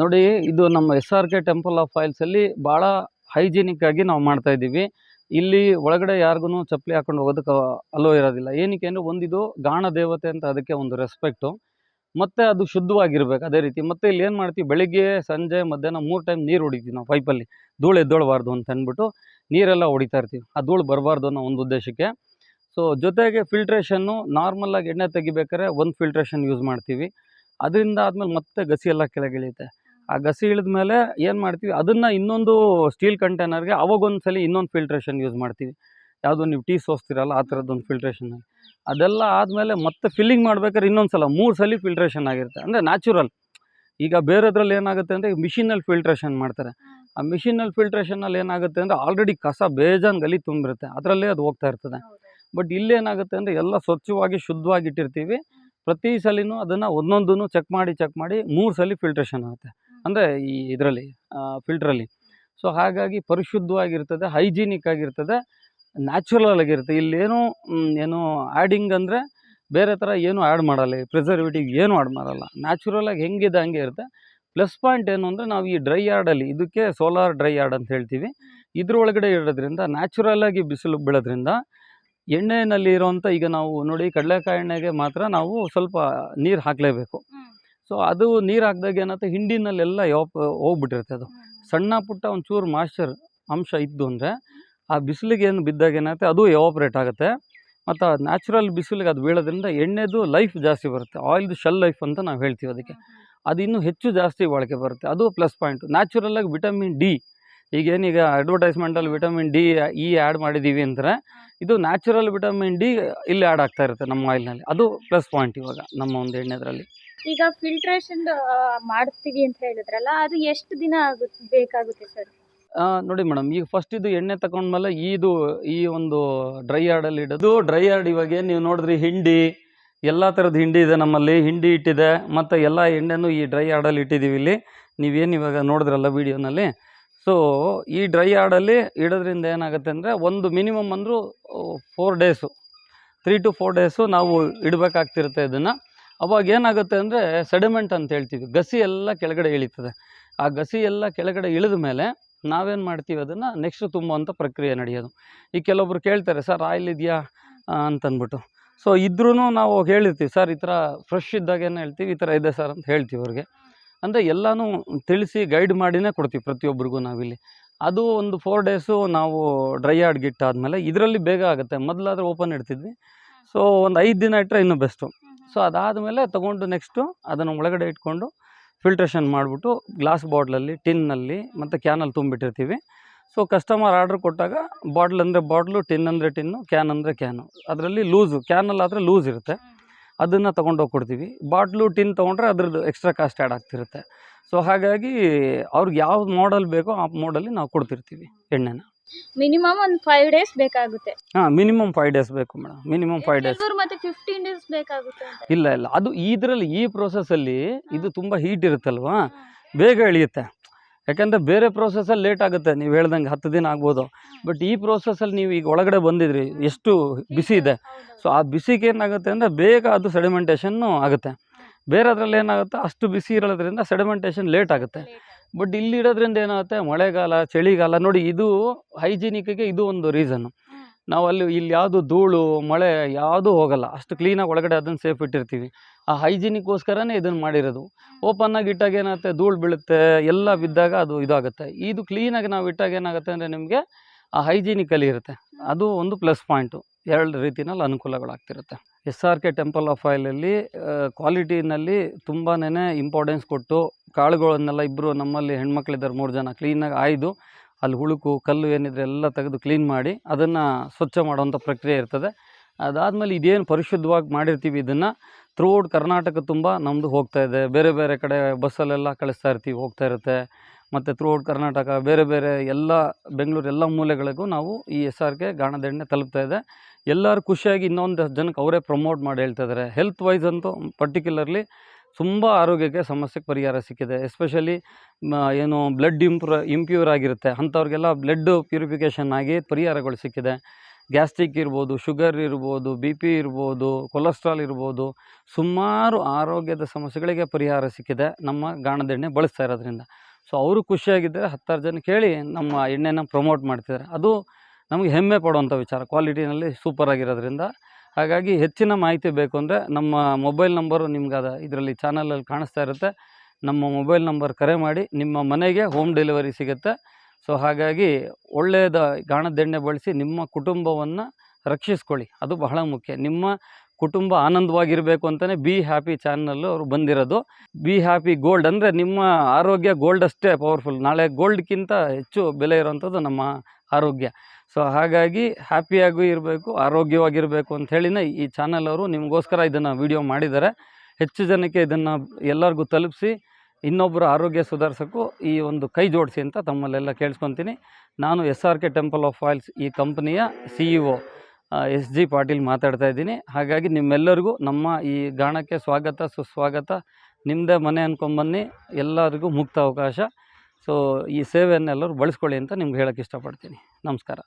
ನೋಡಿ, ಇದು ನಮ್ಮ S R K temple of ಆಯಿಲ್ಸಲ್ಲಿ ಭಾಳ ಹೈಜಿನಿಕ್ ಆಗಿ ನಾವು ಮಾಡ್ತಾ ಇದ್ದೀವಿ. ಇಲ್ಲಿ ಒಳಗಡೆ ಯಾರಿಗೂ ಚಪ್ಪಲಿ ಹಾಕೊಂಡು ಹೋಗೋದಕ್ಕೆ ಅಲೋ ಇರೋದಿಲ್ಲ. ಏನಕ್ಕೆ ಅಂದರೆ ಒಂದಿದು ಗಾಣ ದೇವತೆ ಅಂತ ಅದಕ್ಕೆ ಒಂದು ರೆಸ್ಪೆಕ್ಟು ಮತ್ತು ಅದು ಶುದ್ಧವಾಗಿರ್ಬೇಕು ಅದೇ ರೀತಿ. ಮತ್ತು ಇಲ್ಲಿ ಏನು ಮಾಡ್ತೀವಿ, ಬೆಳಿಗ್ಗೆ, ಸಂಜೆ, ಮಧ್ಯಾಹ್ನ ಮೂರು ಟೈಮ್ ನೀರು ಹೊಡಿತೀವಿ ನಾವು ಪೈಪಲ್ಲಿ ಧೂಳು ಎದ್ದೋಳಬಾರ್ದು ಅಂತ ಅಂದ್ಬಿಟ್ಟು ನೀರೆಲ್ಲ ಹೊಡಿತಾ ಇರ್ತೀವಿ. ಆ ಧೂಳು ಬರಬಾರ್ದು ಅನ್ನೋ ಒಂದು ಉದ್ದೇಶಕ್ಕೆ. ಸೊ ಜೊತೆಗೆ ಫಿಲ್ಟ್ರೇಷನ್ನು ನಾರ್ಮಲ್ಲಾಗಿ ಎಣ್ಣೆ ತೆಗಿಬೇಕಾದ್ರೆ ಒಂದು ಫಿಲ್ಟ್ರೇಷನ್ ಯೂಸ್ ಮಾಡ್ತೀವಿ. ಅದರಿಂದ ಆದಮೇಲೆ ಮತ್ತೆ ಗಸಿ ಎಲ್ಲ ಕೆಳಗೆ ಇಳಿಯುತ್ತೆ ಆ ಗಸಿ ಇಳಿದ ಮೇಲೆ ಏನು ಮಾಡ್ತೀವಿ? ಅದನ್ನು ಇನ್ನೊಂದು ಸ್ಟೀಲ್ ಕಂಟೈನರ್ಗೆ ಅವಾಗೊಂದು ಸಲ ಇನ್ನೊಂದು ಫಿಲ್ಟ್ರೇಷನ್ ಯೂಸ್ ಮಾಡ್ತೀವಿ. ಯಾವುದು ನೀವು ಟೀ ಸೋಸ್ತಿರಲ್ಲ, ಆ ಥರದ್ದೊಂದು ಫಿಲ್ಟ್ರೇಷನ್ ಅದೆಲ್ಲ ಆದಮೇಲೆ ಮತ್ತೆ ಫಿಲ್ಲಿಂಗ್ ಮಾಡ್ಬೇಕಾದ್ರೆ ಇನ್ನೊಂದು ಸಲ ಮೂರು ಸಲ ಫಿಲ್ಟ್ರೇಷನ್ ಆಗಿರುತ್ತೆ. ಅಂದರೆ ನ್ಯಾಚುರಲ್ ಈಗ ಬೇರೆದ್ರಲ್ಲಿ ಏನಾಗುತ್ತೆ ಅಂದರೆ ಮಿಷಿನಲ್ಲಿ ಫಿಲ್ಟ್ರೇಷನ್ ಮಾಡ್ತಾರೆ. ಆ ಮಿಷಿನಲ್ಲಿ ಫಿಲ್ಟ್ರೇಷನಲ್ಲಿ ಏನಾಗುತ್ತೆ ಅಂದರೆ ಆಲ್ರೆಡಿ ಕಸ ಬೇಜಾನ್ ಗಲಿ ತುಂಬಿರುತ್ತೆ. ಅದರಲ್ಲೇ ಅದು ಹೋಗ್ತಾ ಇರ್ತದೆ. ಬಟ್ ಇಲ್ಲೇನಾಗುತ್ತೆ ಅಂದರೆ, ಎಲ್ಲ ಸ್ವಚ್ಛವಾಗಿ, ಶುದ್ಧವಾಗಿ ಇಟ್ಟಿರ್ತೀವಿ. ಪ್ರತಿ ಸಲಿನೂ ಅದನ್ನು ಒಂದೊಂದನ್ನು ಚೆಕ್ ಮಾಡಿ ಚೆಕ್ ಮಾಡಿ ಮೂರು ಸಲ ಫಿಲ್ಟ್ರೇಷನ್ ಆಗುತ್ತೆ. ಅಂದರೆ ಈ ಇದರಲ್ಲಿ ಫಿಲ್ಟ್ರಲ್ಲಿ ಸೊ ಹಾಗಾಗಿ ಪರಿಶುದ್ಧವಾಗಿರ್ತದೆ ಹೈಜೀನಿಕ್ ಆಗಿರ್ತದೆ ನ್ಯಾಚುರಲ್ ಆಗಿರುತ್ತೆ. ಇಲ್ಲೇನು ಏನು ಆ್ಯಡಿಂಗ್ ಅಂದರೆ ಬೇರೆ ಥರ ಏನು ಆ್ಯಡ್ ಮಾಡಲ್ಲ. ಪ್ರಿಸರ್ವೇಟಿವ್ ಏನು ಆ್ಯಡ್ ಮಾಡಲ್ಲ. ನ್ಯಾಚುರಲಾಗಿ ಹೆಂಗಿದೆ ಹಂಗೆ ಇರುತ್ತೆ. ಪ್ಲಸ್ ಪಾಯಿಂಟ್ ಏನು ಅಂದರೆ ನಾವು ಈ ಡ್ರೈ ಯಾರ್ಡಲ್ಲಿ ಇದಕ್ಕೆ ಸೋಲಾರ್ ಡ್ರೈ ಯಾರ್ಡ್ ಅಂತ ಹೇಳ್ತೀವಿ. ಇದ್ರೊಳಗಡೆ ಇರೋದ್ರಿಂದ ನ್ಯಾಚುರಲಾಗಿ ಬಿಸಿಲು ಬೀಳೋದ್ರಿಂದ ಎಣ್ಣೆಯಲ್ಲಿ ಇರೋವಂಥ ಈಗ ನಾವು ನೋಡಿ ಕಡಲೆಕಾಯಿ ಎಣ್ಣೆಗೆ ಮಾತ್ರ ನಾವು ಸ್ವಲ್ಪ ನೀರು ಹಾಕಲೇಬೇಕು. ಸೊ ಅದು ನೀರು ಹಾಕಿದಾಗ ಏನಾಗುತ್ತೆ ಹಿಂಡಿನಲ್ಲೆಲ್ಲ ಯೋಪ ಹೋಗ್ಬಿಟ್ಟಿರುತ್ತೆ ಅದು. ಸಣ್ಣ ಪುಟ್ಟ ಒಂಚೂರು ಮಾಶ್ಚರ್ ಅಂಶ ಇದ್ದು ಅಂದರೆ ಆ ಬಿಸಿಲಿಗೆ ಏನು ಬಿದ್ದಾಗ ಏನಾಗುತ್ತೆ ಅದು ಎವಾಪ್ರೇಟ್ ಆಗುತ್ತೆ. ಮತ್ತು ನ್ಯಾಚುರಲ್ ಬಿಸಿಲಿಗೆ ಅದು ಬೀಳೋದ್ರಿಂದ ಎಣ್ಣೆದು ಲೈಫ್ ಜಾಸ್ತಿ ಬರುತ್ತೆ. ಆಯಿಲ್ದು ಶೆಲ್ ಲೈಫ್ ಅಂತ ನಾವು ಹೇಳ್ತೀವಿ ಅದಕ್ಕೆ. ಅದು ಇನ್ನೂ ಹೆಚ್ಚು ಜಾಸ್ತಿ ಬಾಳಿಕೆ ಬರುತ್ತೆ. ಅದು ಪ್ಲಸ್ ಪಾಯಿಂಟು ನ್ಯಾಚುರಲ್ಲಾಗಿ ವಿಟಮಿನ್ ಡಿ ಈಗೇನೀಗ ಅಡ್ವರ್ಟೈಸ್ಮೆಂಟಲ್ಲಿ ವಿಟಮಿನ್ ಡಿ ಇ ಆ್ಯಡ್ ಮಾಡಿದ್ದೀವಿ ಅಂದರೆ ಇದು ನ್ಯಾಚುರಲ್ ವಿಟಮಿನ್ ಡಿ ಇಲ್ಲಿ ಆ್ಯಡ್ ಆಗ್ತಾ ಇರುತ್ತೆ ನಮ್ಮ ಆಯಿಲ್ನಲ್ಲಿ ಅದು ಪ್ಲಸ್ ಪಾಯಿಂಟ್ ಇವಾಗ ನಮ್ಮ ಒಂದು ಎಣ್ಣೆದ್ರಲ್ಲಿ. ಈಗ ಫಿಲ್ಟ್ರೇಷನ್ ಮಾಡ್ತೀವಿ ಅಂತ ಹೇಳಿದ್ರಲ್ಲ ಅದು ಎಷ್ಟು ದಿನ ಆಗುತ್ತೆ ಬೇಕಾಗುತ್ತೆ ಸರ್ ನೋಡಿ ಮೇಡಮ್ ಈಗ ಫಸ್ಟ್ ಇದು ಎಣ್ಣೆ ತಗೊಂಡ್ಮೇಲೆ ಇದು ಈ ಒಂದು ಡ್ರೈ ಯಾರ್ಡಲ್ಲಿ ಇಡೋದು. ಡ್ರೈ ಯಾರ್ಡ್ ಇವಾಗ ಏನು ನೀವು ನೋಡಿದ್ರಿ ಹಿಂಡಿ ಎಲ್ಲ ಥರದ ಹಿಂಡಿ ಇದೆ ನಮ್ಮಲ್ಲಿ. ಹಿಂಡಿ ಇಟ್ಟಿದೆ ಮತ್ತು ಎಲ್ಲ ಎಣ್ಣೆನೂ ಈ ಡ್ರೈ ಯಾರ್ಡಲ್ಲಿ ಇಟ್ಟಿದ್ದೀವಿ ಇಲ್ಲಿ. ನೀವೇನು ಇವಾಗ ನೋಡಿದ್ರಲ್ಲ ವೀಡಿಯೋನಲ್ಲಿ ಸೊ ಈ ಡ್ರೈ ಯಾರ್ಡಲ್ಲಿ ಇಡೋದ್ರಿಂದ ಏನಾಗುತ್ತೆ ಅಂದರೆ ಒಂದು ಮಿನಿಮಮ್ ಅಂದರೂ four days three to four days ನಾವು ಇಡಬೇಕಾಗ್ತಿರುತ್ತೆ ಇದನ್ನು. ಅವಾಗ ಏನಾಗುತ್ತೆ ಅಂದರೆ ಸೆಡಿಮೆಂಟ್ ಅಂತ ಹೇಳ್ತೀವಿ. ಗಸಿ ಎಲ್ಲ ಕೆಳಗಡೆ ಇಳಿತದೆ. ಆ ಗಸಿ ಎಲ್ಲ ಕೆಳಗಡೆ ಇಳಿದ ಮೇಲೆ ನಾವೇನು ಮಾಡ್ತೀವಿ ಅದನ್ನು ನೆಕ್ಸ್ಟ್ ತುಂಬುವಂಥ ಪ್ರಕ್ರಿಯೆ ನಡೆಯೋದು. ಈ ಕೆಲವೊಬ್ರು ಕೇಳ್ತಾರೆ, ಸರ್ ಆಯಿಲ್ ಇದೆಯಾ? ಅಂತಂದ್ಬಿಟ್ಟು. ಸೊ ಇದ್ರೂ ನಾವು ಹೇಳಿರ್ತೀವಿ, ಸರ್, ಈ ಥರ ಫ್ರೆಶ್ ಇದ್ದಾಗ ಏನು ಹೇಳ್ತೀವಿ, ಈ ಥರ ಇದೆ ಸರ್ ಅಂತ ಹೇಳ್ತೀವಿ ಅವ್ರಿಗೆ. ಅಂದರೆ ಎಲ್ಲನೂ ತಿಳಿಸಿ ಗೈಡ್ ಮಾಡಿನೇ ಕೊಡ್ತೀವಿ ಪ್ರತಿಯೊಬ್ಬರಿಗೂ ನಾವಿಲ್ಲಿ. ಅದು ಒಂದು ಫೋರ್ ಡೇಸು ನಾವು ಡ್ರೈ ಯಾರ್ಡ್ಗೆ ಆದಮೇಲೆ ಇದರಲ್ಲಿ ಬೇಗ ಆಗುತ್ತೆ. ಮೊದಲಾದ್ರೆ ಓಪನ್ ಇಡ್ತಿದ್ವಿ. ಸೊ ಒಂದು ಐದು ದಿನ ಇಟ್ಟರೆ ಇನ್ನೂ ಬೆಸ್ಟು ಸೊ ಅದಾದಮೇಲೆ ತೊಗೊಂಡು ನೆಕ್ಸ್ಟು ಅದನ್ನು ಒಳಗಡೆ ಇಟ್ಕೊಂಡು ಫಿಲ್ಟ್ರೇಷನ್ ಮಾಡಿಬಿಟ್ಟು ಗ್ಲಾಸ್ ಬಾಟ್ಲಲ್ಲಿ ಟಿನ್ನಲ್ಲಿ ಮತ್ತು ಕ್ಯಾನಲ್ಲಿ ತುಂಬಿಟ್ಟಿರ್ತೀವಿ. ಸೊ ಕಸ್ಟಮರ್ ಆರ್ಡ್ರ್ ಕೊಟ್ಟಾಗ ಬಾಟ್ಲ್ ಅಂದರೆ ಬಾಟ್ಲು ಟಿನ್ ಅಂದರೆ ಟಿನ್ನು ಕ್ಯಾನ್ ಅಂದರೆ ಕ್ಯಾನು ಅದರಲ್ಲಿ ಲೂಸು ಕ್ಯಾನಲ್ಲಾದರೆ ಲೂಸ್ ಇರುತ್ತೆ. ಅದನ್ನು ತೊಗೊಂಡೋಗಿ ಕೊಡ್ತೀವಿ ಬಾಟ್ಲು ಟಿನ್ ತೊಗೊಂಡ್ರೆ ಅದ್ರದ್ದು ಎಕ್ಸ್ಟ್ರಾ ಕಾಸ್ಟ್ ಆ್ಯಡ್ ಆಗ್ತಿರುತ್ತೆ. ಸೊ ಹಾಗಾಗಿ ಅವ್ರಿಗೆ ಯಾವ ಮಾಡಲ್ ಬೇಕೋ ಆ ಮಾಡಲ್ಲಿ ನಾವು ಕೊಡ್ತಿರ್ತೀವಿ ಎಣ್ಣೆನ. ಮಿನಿಮಮ್ ಒಂದು ಫೈವ್ ಡೇಸ್ ಬೇಕಾಗುತ್ತೆ. ಹಾಂ ಮಿನಿಮಮ್ ಫೈವ್ ಡೇಸ್ ಬೇಕು ಮೇಡಮ್ ಮಿನಿಮಮ್ ಫೈವ್ ಡೇಸ್ ಮತ್ತೆ ಫಿಫ್ಟೀನ್ ಡೇಸ್ ಬೇಕಾಗುತ್ತೆ ಇಲ್ಲ ಇಲ್ಲ. ಅದು ಇದರಲ್ಲಿ ಈ ಪ್ರೋಸೆಸ್ಸಲ್ಲಿ ಇದು ತುಂಬ ಹೀಟ್ ಇರುತ್ತಲ್ವಾ? ಬೇಗ ಇಳಿಯುತ್ತೆ ಯಾಕಂದರೆ ಬೇರೆ ಪ್ರೋಸೆಸಲ್ಲಿ ಲೇಟ್ ಆಗುತ್ತೆ. ನೀವು ಹೇಳ್ದಂಗೆ ಹತ್ತು ದಿನ ಆಗ್ಬೋದು. ಬಟ್ ಈ ಪ್ರೋಸೆಸಲ್ಲಿ ನೀವು ಈಗ ಒಳಗಡೆ ಬಂದಿದ್ರಿ ಎಷ್ಟು ಬಿಸಿ ಇದೆ. ಸೊ ಆ ಬಿಸಿಗೆ ಏನಾಗುತ್ತೆ ಅಂದರೆ ಬೇಗ ಅದು ಸೆಡಿಮೆಂಟೇಷನ್ನು ಆಗುತ್ತೆ. ಬೇರೆ ಬೇರೆದ್ರಲ್ಲಿ ಏನಾಗುತ್ತೆ ಅಷ್ಟು ಬಿಸಿ ಇರೋದ್ರಿಂದ ಸೆಡಿಮೆಂಟೇಷನ್ ಲೇಟ್ ಆಗುತ್ತೆ. ಬಟ್ ಇಲ್ಲಿ ಇಡೋದ್ರಿಂದ ಏನಾಗುತ್ತೆ ಮಳೆಗಾಲ ಚಳಿಗಾಲ ನೋಡಿ ಇದು ಹೈಜಿನಿಕ್ಗೆ ಇದು ಒಂದು ರೀಸನ್ನು ನಾವು ಅಲ್ಲಿ ಇಲ್ಲಿ ಯಾವುದು ಧೂಳು, ಮಳೆ ಯಾವುದೂ ಹೋಗಲ್ಲ. ಅಷ್ಟು ಕ್ಲೀನಾಗಿ ಒಳಗಡೆ ಅದನ್ನು ಸೇಫ್ ಇಟ್ಟಿರ್ತೀವಿ. ಆ ಹೈಜಿನಿಕ್ಕೋಸ್ಕರನೇ ಇದನ್ನು ಮಾಡಿರೋದು. ಓಪನ್ ಆಗಿ ಇಟ್ಟಾಗ ಏನಾಗುತ್ತೆ? ಧೂಳು ಬೀಳುತ್ತೆ, ಎಲ್ಲ ಬಿದ್ದಾಗ ಅದು ಇದಾಗುತ್ತೆ. ಇದು ಕ್ಲೀನಾಗಿ ನಾವು ಇಟ್ಟಾಗ ಏನಾಗುತ್ತೆ ಅಂದರೆ ನಿಮಗೆ ಆ ಹೈಜಿನಿಕಲ್ಲಿ ಇರುತ್ತೆ. ಅದು ಒಂದು ಪ್ಲಸ್ ಪಾಯಿಂಟು ಎರಡು ರೀತಿನಲ್ಲಿ ಅನುಕೂಲಗಳಾಗ್ತಿರುತ್ತೆ. S R K temple of ಆಯಿಲಲ್ಲಿ ಕ್ವಾಲಿಟಿನಲ್ಲಿ ತುಂಬಾ ಇಂಪಾರ್ಟೆನ್ಸ್ ಕೊಟ್ಟು ಕಾಳುಗಳನ್ನೆಲ್ಲ ಇಬ್ಬರು ನಮ್ಮಲ್ಲಿ ಹೆಣ್ಮಕ್ಳಿದ್ದಾರೆ ಮೂರು ಜನ ಕ್ಲೀನಾಗಿ ಆಯ್ದು. ಅಲ್ಲಿ ಹುಳುಕು, ಕಲ್ಲು ಏನಿದ್ರೆ ಎಲ್ಲ ತೆಗೆದು ಕ್ಲೀನ್ ಮಾಡಿ ಅದನ್ನು ಸ್ವಚ್ಛ ಮಾಡುವಂಥ ಪ್ರಕ್ರಿಯೆ ಇರ್ತದೆ. ಅದಾದಮೇಲೆ ಇದೇನು ಪರಿಶುದ್ಧವಾಗಿ ಮಾಡಿರ್ತೀವಿ ಇದನ್ನು ಥ್ರೂಔಟ್ ಕರ್ನಾಟಕ ತುಂಬ ನಮ್ಮದು ಹೋಗ್ತಾ ಇದೆ. ಬೇರೆ ಬೇರೆ ಕಡೆ ಬಸ್ಸಲ್ಲೆಲ್ಲ ಕಳಿಸ್ತಾ ಇರ್ತೀವಿ, ಹೋಗ್ತಾ ಇರುತ್ತೆ. ಮತ್ತು ಥ್ರೂಔಟ್ ಕರ್ನಾಟಕ, ಬೇರೆ ಬೇರೆ ಎಲ್ಲ ಬೆಂಗಳೂರು ಎಲ್ಲ ಮೂಲೆಗಳಿಗೂ ನಾವು ಈ ಎಸ್ ಆರ್ ಕೆ ಗಾಣದೆಣ್ಣೆ ತಲುಪ್ತಾ ಇದೆ. ಎಲ್ಲರೂ ಖುಷಿಯಾಗಿ ಇನ್ನೊಂದು ಜನಕ್ಕೆ ಅವರೇ ಪ್ರಮೋಟ್ ಮಾಡಿ ಹೇಳ್ತಾ ಇದ್ದಾರೆ. ಹೆಲ್ತ್ ವೈಸ್ ಅಂತೂ ಪರ್ಟಿಕ್ಯುಲರ್ಲಿ ತುಂಬ ಆರೋಗ್ಯಕ್ಕೆ ಸಮಸ್ಯೆಗೆ ಪರಿಹಾರ ಸಿಕ್ಕಿದೆ. ಎಸ್ಪೆಷಲಿ ಏನು ಬ್ಲಡ್ ಇಂಪ್ರ, ಇಂಪ್ಯೂರ್ ಆಗಿರುತ್ತೆ. ಅಂಥವ್ರಿಗೆಲ್ಲ ಬ್ಲಡ್ ಪ್ಯೂರಿಫಿಕೇಷನ್ ಆಗಿ ಪರಿಹಾರಗಳು ಸಿಕ್ಕಿದೆ. ಗ್ಯಾಸ್ಟ್ರಿಕ್ ಇರ್ಬೋದು, ಶುಗರ್ ಇರ್ಬೋದು, ಬಿ ಪಿ ಇರ್ಬೋದು, ಕೊಲೆಸ್ಟ್ರಾಲ್ ಇರ್ಬೋದು, ಸುಮಾರು ಆರೋಗ್ಯದ ಸಮಸ್ಯೆಗಳಿಗೆ ಪರಿಹಾರ ಸಿಕ್ಕಿದೆ ನಮ್ಮ ಗಾಣದ ಎಣ್ಣೆ ಬಳಸ್ತಾ ಇರೋದ್ರಿಂದ. ಸೊ, ಅವರು ಖುಷಿಯಾಗಿದ್ದರೆ ಹತ್ತಾರು ಜನ ಕೇಳಿ ನಮ್ಮ ಎಣ್ಣೆನ ಪ್ರಮೋಟ್ ಮಾಡ್ತಿದ್ದಾರೆ. ಅದು ನಮಗೆ ಹೆಮ್ಮೆ ಪಡುವಂಥ ವಿಚಾರ. ಕ್ವಾಲಿಟಿನಲ್ಲಿ ಸೂಪರ್ ಆಗಿರೋದ್ರಿಂದ ಹಾಗಾಗಿ ಹೆಚ್ಚಿನ ಮಾಹಿತಿ ಬೇಕು ಅಂದರೆ ನಮ್ಮ ಮೊಬೈಲ್ ನಂಬರು ನಿಮ್ಗೆ ಅದು ಇದರಲ್ಲಿ ಚಾನಲಲ್ಲಿ ಕಾಣಿಸ್ತಾ ಇರುತ್ತೆ. ನಮ್ಮ ಮೊಬೈಲ್ ನಂಬರ್ ಕರೆ ಮಾಡಿ ನಿಮ್ಮ ಮನೆಗೆ ಹೋಮ್ ಡೆಲಿವರಿ ಸಿಗುತ್ತೆ. ಸೊ ಹಾಗಾಗಿ ಒಳ್ಳೆಯದ ಗಾಣದೆಣ್ಣೆ ಬಳಸಿ ನಿಮ್ಮ ಕುಟುಂಬವನ್ನು ರಕ್ಷಿಸ್ಕೊಳ್ಳಿ. ಅದು ಬಹಳ ಮುಖ್ಯ. ನಿಮ್ಮ ಕುಟುಂಬ ಆನಂದವಾಗಿರಬೇಕು ಅಂತಲೇ ಬಿ ಹ್ಯಾಪಿ ಚಾನಲ್ಲು ಅವರು ಬಂದಿರೋದು. ಬಿ ಹ್ಯಾಪಿ ಗೋಲ್ಡ್ ಅಂದರೆ ನಿಮ್ಮ ಆರೋಗ್ಯ ಗೋಲ್ಡ್ ಅಷ್ಟೇ ಪವರ್ಫುಲ್ ನಾಳೆ ಗೋಲ್ಡ್ಗಿಂತ ಹೆಚ್ಚು ಬೆಲೆ ಇರೋವಂಥದ್ದು ನಮ್ಮ ಆರೋಗ್ಯ. ಸೊ ಹಾಗಾಗಿ ಹ್ಯಾಪಿಯಾಗೂ ಇರಬೇಕು, ಆರೋಗ್ಯವಾಗಿರಬೇಕು ಅಂತ ಹೇಳಿನೇ ಈ ಚಾನಲ್ ಅವರು ನಿಮಗೋಸ್ಕರ ಇದನ್ನು ವಿಡಿಯೋ ಮಾಡಿದ್ದಾರೆ. ಹೆಚ್ಚು ಜನಕ್ಕೆ ಇದನ್ನು ಎಲ್ಲರಿಗೂ ತಲುಪಿಸಿ ಇನ್ನೊಬ್ಬರ ಆರೋಗ್ಯ ಸುಧಾರಿಸೋಕ್ಕೂ ಈ ಒಂದು ಕೈ ಜೋಡಿಸಿ ಅಂತ ತಮ್ಮಲ್ಲೆಲ್ಲ ಕೇಳಿಸ್ಕೊತೀನಿ. ನಾನು S R K temple of oils ಈ ಕಂಪ್ನಿಯ C E O S G Patil ಮಾತಾಡ್ತಾ ಇದ್ದೀನಿ. ಹಾಗಾಗಿ ನಿಮ್ಮೆಲ್ಲರಿಗೂ ನಮ್ಮ ಈ ಗಾಣಕ್ಕೆ ಸ್ವಾಗತ, ಸುಸ್ವಾಗತ. ನಿಮ್ಮದೇ ಮನೆ ಅಂದ್ಕೊಂಬನ್ನಿ ಎಲ್ಲರಿಗೂ ಮುಕ್ತ ಅವಕಾಶ. ಸೊ ಈ ಸೇವೆಯನ್ನೆಲ್ಲರೂ ಬಳಸ್ಕೊಳ್ಳಿ ಅಂತ ನಿಮ್ಗೆ ಹೇಳೋಕ್ಕೆ ಇಷ್ಟಪಡ್ತೀನಿ. ನಮಸ್ಕಾರ.